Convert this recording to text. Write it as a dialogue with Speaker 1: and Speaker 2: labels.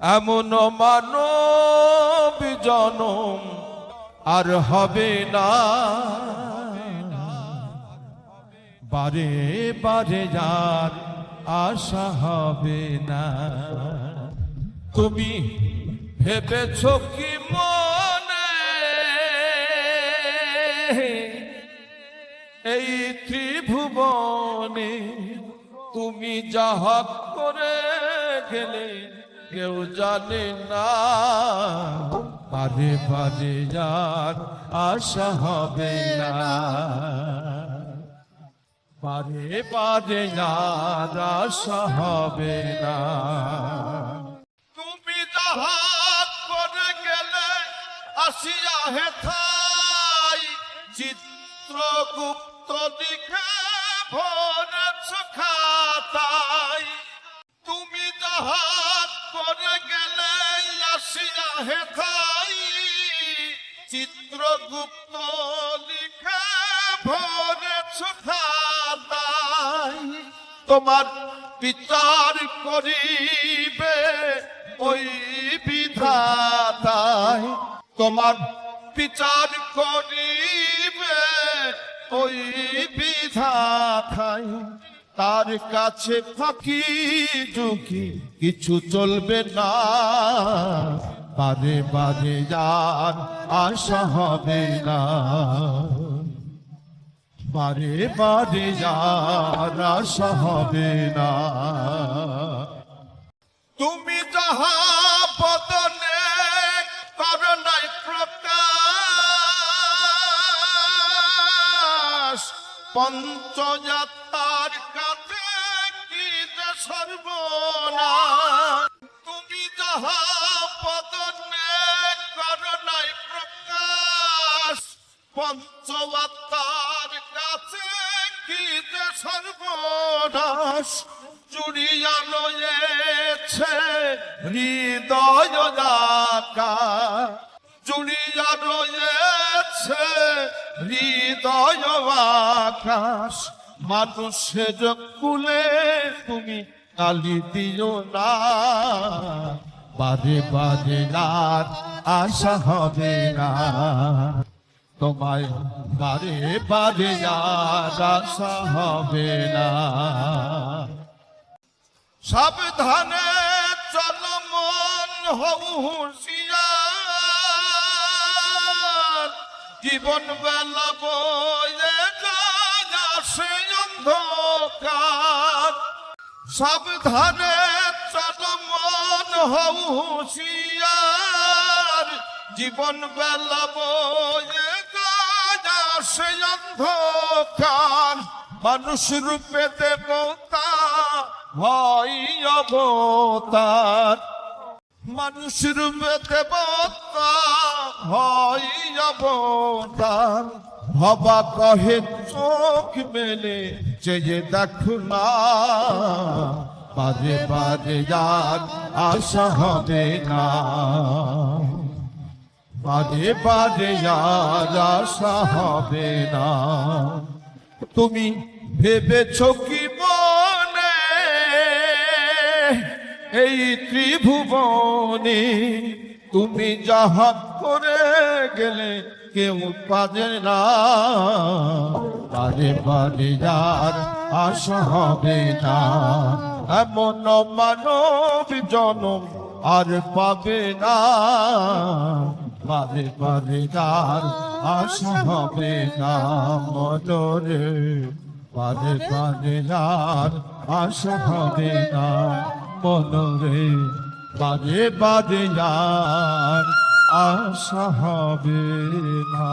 Speaker 1: এমন মানব জনম আর হবে না। বারে বারে যার আশা হবে না। তুমি ভেবেছ কি মনে? এই ত্রিভুবনে তুমি যাহা করে গেলে কেউ জানে না। পারে পারে যার আশা হবে না। পারে পারে যার আশা হবে না। তুমি যাহা করে গেলে আসিয়া হেথাই চিত্রগুপ্ত লিখে ভরেছ খাতাই আসিয়া হেথাই চিত্রগুপ্ত লিখে ভরেছ খাতাই তোমার বিচার করিবে ওই বিধাতাই। তোমার বিচার করিবে ওই বিধাতাই। তার কাছে ফাঁকি ঝুঁকি কিছু চলবে না। বারে বারে যার আশা হবে না। বারে বারে যার আশা হবে না। তুমি যাহা বদনে করোনাই প্রকাশ। পঞ্চযাত্রার কাছে কি সর্বনা তুমি যাহা পঞ্চমাত্মার কাছে যে সর্বনাশ জুড়িয়া রয়েছে হৃদয় জুড়িয়া রয়েছে হৃদয় আকাশ। মানুষের কুলে তুমি কালি দিও না। বারে বারে রাত, আশা হবে না। তোমায় বারে বারে আর আশা হবে না। সাবধানে চল মন হুঁশিয়ার। জীবন বেলা বয়ে আসে অন্ধকার। সাবধানে চল মন হুঁশিয়ার। জীবন বেলা বয়ে আসে অন্ধকার, মানুষ রূপে দেবতা হয় অবতার। মানুষ রূপে দেবতা হয় অবতার। হবা কহে, চোখ মেলে চেয়ে দেখো না, বাজে বাজে যার, আশা হবে না। বাজে যার আশা হবে না। তুমি ভেবেছ কি মনে? এই ত্রিভুবনে তুমি যাহা করে গেলে কেউ পাবে না। বারে বারে যার আশা হবে না। এমন মানব জনম আর পাবে না। বারে পারে কার আশা হবে না মদরে বারে আসবে হবে না মনরে বারে বারে যার আশা না।